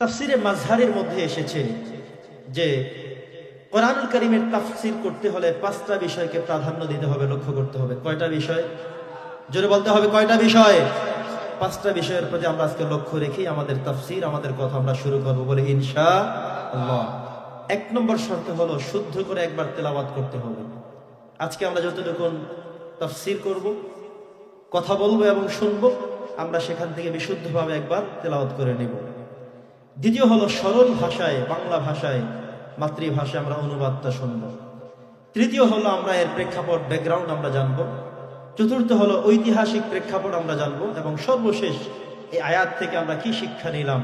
তাফসিরে মাঝহারের মধ্যে এসেছে যে কোরআনুল করিমের তাফসির করতে হলে পাঁচটা বিষয়কে প্রাধান্য দিতে হবে, লক্ষ্য করতে হবে। কয়টা বিষয়? জোরে বলতে হবে কয়টা বিষয়? পাঁচটা বিষয়ের প্রতি আমরা আজকে লক্ষ্য রেখে আমাদের তাফসির, আমাদের কথা আমরা শুরু করব বলে ইনশা এক নম্বর শর্ত হলো শুদ্ধ করে একবার তেলাওয়াত করতে হবে। আজকে আমরা যতটুকু তাফসির করব, কথা বলব এবং শুনব, আমরা সেখান থেকে বিশুদ্ধভাবে একবার তেলাওয়াত করে নেব। দ্বিতীয় হলো সরল ভাষায়, বাংলা ভাষায়, মাতৃভাষায় আমরা অনুবাদটা শুনব। তৃতীয় হলো আমরা এর প্রেক্ষাপট ব্যাকগ্রাউন্ড আমরা জানব। চতুর্থ হলো ঐতিহাসিক প্রেক্ষাপট আমরা জানব এবং সর্বশেষ এই আয়াত থেকে আমরা কি শিক্ষা নিলাম,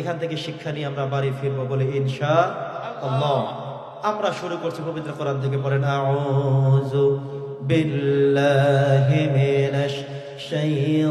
এখান থেকে শিক্ষা নিয়ে আমরা বাড়ি ফিরবো বলে ইনশা আল্লাহ। আমরা শুরু করছি পবিত্র কোরআন থেকে মিনাশ শাইতানির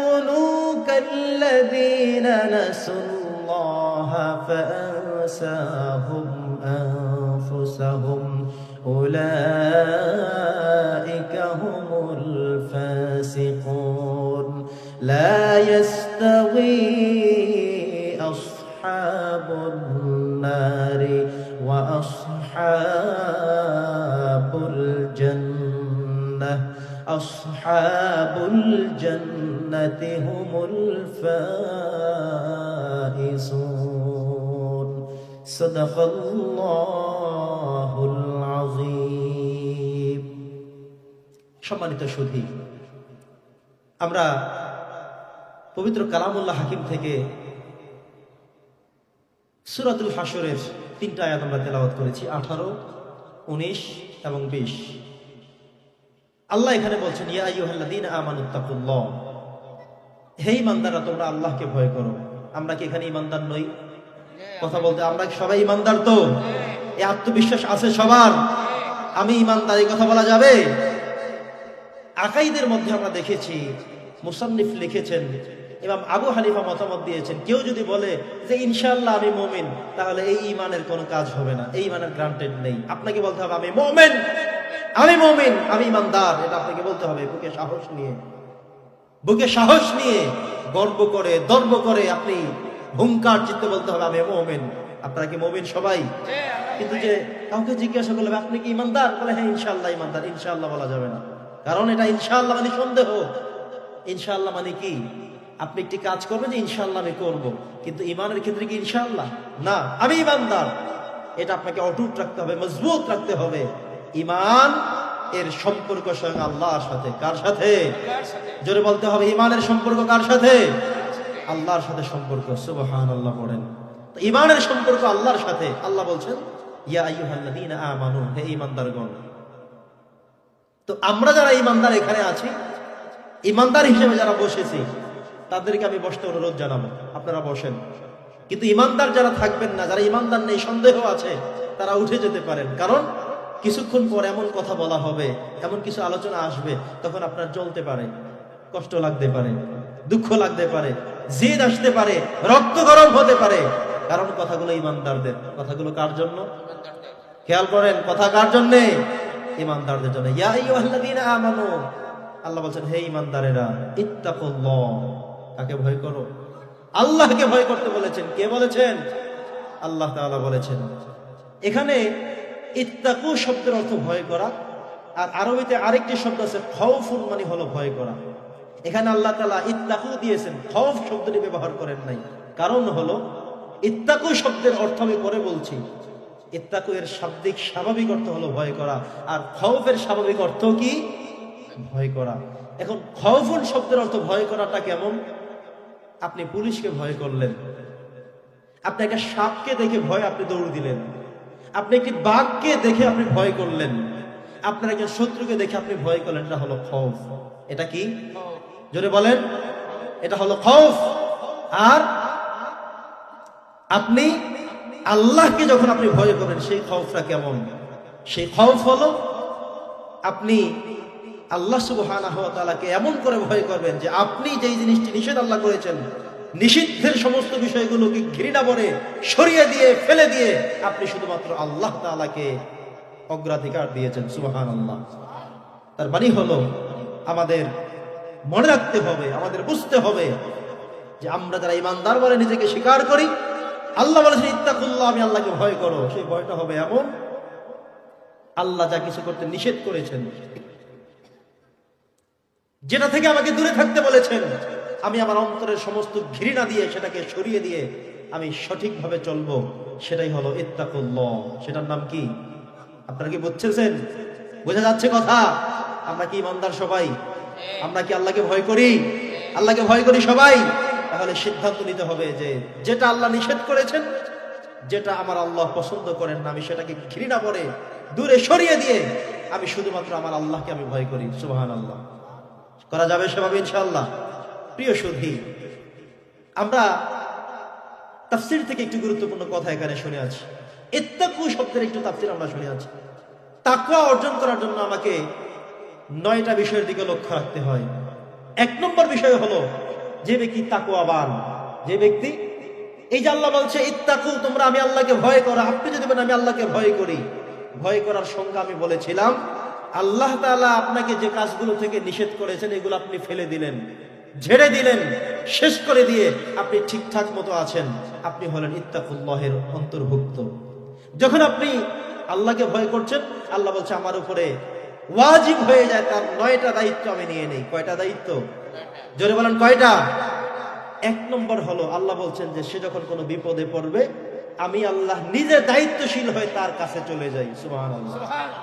كالذين نسوا الله فأنساهم أنفسهم. أولئك هم الفاسقون. لا يستوي أصحاب النار وأصحاب الجنة. আসহাবুল জান্নাতি হুমুল ফাইজুন সম্মানিত সুধী, আমরা পবিত্র কালামুল্লাহ হাকিম থেকে সুরাতুল হাসরের তিনটা আয়াত আমরা তেলাওয়াত করেছি, আঠারো, উনিশ এবং বিশ। আল্লাহ এখানে বলছেন হে ইমানদাররা তোমরা আল্লাহকে ভয় করো। আমরা কি এখানে ইমানদার নই? কথা বলতে, আমরা সবাই ইমানদার তো? এই আত্মবিশ্বাস আছে সবার। আমি ইমানদার এই কথা বলা যাবে? আকাইদের মধ্যে আমরা দেখেছি, মুসান্নিফ লিখেছেন এবং আবু হানিফা মতামত দিয়েছেন, কেউ যদি বলে যে ইনশাল্লাহ আমি মোমিন, তাহলে এই ইমানের কোনো কাজ হবে না। এই ইমানের গ্রান্টেড নেই। আপনাকে বলতে হবে, আমি মোমেন। আমি মোমিন, আমি ইমানদার, এটা আপনাকে বলতে হবে, বুকে সাহস নিয়ে। বুকে সাহস নিয়ে গর্ব করে, দর্ব করে আপনি হুঙ্কার চিত্তে বলতে হবে, আমি মোমেন। আপনারা কি মোমিন সবাই? কিন্তু যে কাউকে জিজ্ঞাসা করলে, আপনি কি ইমানদার? বলে হ্যাঁ ইনশাল্লাহ ইমানদার ইনশাল্লাহ বলা যাবে না। কারণ এটা ইনশাল্লাহ মানে সন্দেহ। ইনশাল্লাহ মানে কি? আপনি একটি কাজ করবেন যে ইনশাল্লাহ আমি করব। কিন্তু ইমানের ক্ষেত্রে কি ইনশাল্লাহ না, আমি ইমানদার। এটা আপনাকে অটুট রাখতে হবে, মজবুত রাখতে হবে। ইমান এর সম্পর্ক স্বয়ং আল্লাহর সাথে। কার সাথে? জোরে বলতে হবে ইমানের সম্পর্ক কার সাথে? আল্লাহর সাথে সম্পর্ক সুবহান আল্লাহ পড়েন। তো ইমানের সম্পর্ক আল্লাহর সাথে। আল্লাহ বলছেন আমরা যারা এখানে আছি হিসেবে যারা বসেছি, তাদেরকে আমি বসতে অনুরোধ জানাব। আপনারা বসেন। কিন্তু ইমানদার যারা থাকবেন না, যারা ইমানদার নেই, সন্দেহ আছে, তারা উঠে যেতে পারেন। কারণ কিছুক্ষণ পর এমন কথা বলা হবে, এমন কিছু আলোচনা আসবে, তখন আপনার জ্বলতে পারে, কষ্ট লাগতে পারে, দুঃখ লাগতে পারে, জেদ আসতে পারে, রক্ত গরম হতে পারে। কারণ কথাগুলো ইমানদারদের, কথাগুলো কার জন্য? খেয়াল করেন, কথা কার জন্যে? ইমানদারদের জন্য। আল্লাহ বলছেন, হে ইমানদারেরা, ইত্তাকুল্লাহ। কাকে ভয় করো? আল্লাহকে ভয় করতে বলেছেন। কে বলেছেন? আল্লাহ তাআলা বলেছেন। এখানে ইত্তাকু শব্দের অর্থ ভয় করা। আর আরবিতে আরেকটি শব্দ আছে খৌফুন মানে হলো ভয় করা। এখানে আল্লাহ তাআলা ইত্তাকু দিয়েছেন খৌফ শব্দটি ব্যবহার করেন নাই। কারণ হলো, ইত্তাকু শব্দের অর্থ আমি পরে বলছি। ইত্তাকু এর শাব্দিক স্বাভাবিক অর্থ হলো ভয় করা। আর খৌফের স্বাভাবিক অর্থ কি? ভয় করা। এখন খৌফুন শব্দের অর্থ ভয় করাটা কেমন? আপনি পুলিশকে ভয় করলেন। আপনি একটা সাপকে দেখে ভয় আপনি দৌড় দিলেন। আপনি একটি বাঘকে দেখে আপনি ভয় করলেন? আপনার একজন শত্রুকে দেখে আপনি ভয় করলেন, এটা হলো খৌফ। এটা কি? জোরে বলেন, এটা হলো খৌফ। আর আপনি আল্লাহকে যখন আপনি ভয় করেন সেই খৌফটা কেমন? সেই খৌফ হলো আপনি আল্লাহ সুবহানাহু ওয়া তাআলাকে এমন করে ভয় করবেন যে আপনি যেই জিনিসটি নিষেধ আল্লাহ করেছেন নিষিদ্ধের সমস্ত বিষয়গুলোকে ঘৃণা করে সরিয়ে দিয়ে, ফেলে দিয়ে আপনি শুধুমাত্র আল্লাহ তাআলাকে অগ্রাধিকার দিয়েছেন, সুবহানাল্লাহ। তার মানে হলো, আমাদের মনে রাখতে হবে, আমাদের বুঝতে হবে যে আমরা যারা ইমানদার বলে নিজেকে স্বীকার করি, আল্লাহ বলেছেন, ইত্তাকুল্লাহ আমি আল্লাহকে ভয় করো। সেই ভয়টা হবে এমন, আল্লাহ যা কিছু করতে নিষেধ করেছেন, যেটা থেকে আমাকে দূরে থাকতে বলেছেন আমি আমার অন্তরের সমস্ত ঘৃণা দিয়ে সেটাকে সরিয়ে দিয়ে আমি সঠিকভাবে চলবো। সেটাই হলো ইত্তাকুল্ল সেটার নাম কি? আপনারা কি বুঝছেন? বোঝা যাচ্ছে কথা? আমরা কি ইমানদার সবাই? আমরা কি আল্লাহকে ভয় করি? আল্লাহকে ভয় করি সবাই? তাহলে সিদ্ধান্ত নিতে হবে যে যেটা আল্লাহ নিষেধ করেছেন, যেটা আমার আল্লাহ পছন্দ করেন না, আমি সেটাকে ঘৃণা করে দূরে সরিয়ে দিয়ে আমি শুধুমাত্র আমার আল্লাহকে আমি ভয় করি। সুবাহান আল্লাহ করা যাবে সেভাবে ইনশাআল্লাহ। প্রিয় সুধী আমরা তাফসির থেকে একটু গুরুত্বপূর্ণ কথা এখানে শুনে আছি। ইত্তাকু শব্দের একটু তাফসির আমরা শুনে আছি। তাকওয়া অর্জন করার জন্য আমাকে নয়টা বিষয়ের দিকে লক্ষ্য রাখতে হয়। এক নম্বর বিষয় হলো, যে ব্যক্তি তাকওয়াবান, যে ব্যক্তি, এই যে আল্লাহ বলছে, ইত্তাকু, তোমরা আমি আল্লাহকে ভয় করো। আপনি যদি বলেন, আমি আল্লাহকে ভয় করি। ভয় করার সংজ্ঞা আমি বলেছিলাম, আল্লাহ তাআলা আপনাকে যে কাজগুলো থেকে নিষেধ করেছেন, এগুলো আপনি ফেলে দিলেন। ঝেড়ে দিলেন, শেষ করে দিয়ে আপনি ঠিকঠাক মতো আছেন। আপনি হলেন ইত্তাকুল্লাহের অন্তর্ভুক্ত। যখন আপনি আল্লাহকে ভয় করছেন, আল্লাহ বলছে, আমার উপরে ওয়াজিব হয়ে যায়, তার নয়টা দায়িত্ব আমি নিয়ে নেই। কয়টা দায়িত্ব? জোরে বলেন, কয়টা? এক নম্বর হলো, আল্লাহ বলছেন যে, সে যখন কোনো বিপদে পড়বে, আমি আল্লাহ নিজে দায়িত্বশীল হয়ে তার কাছে চলে যাই। সুবহানাল্লাহ।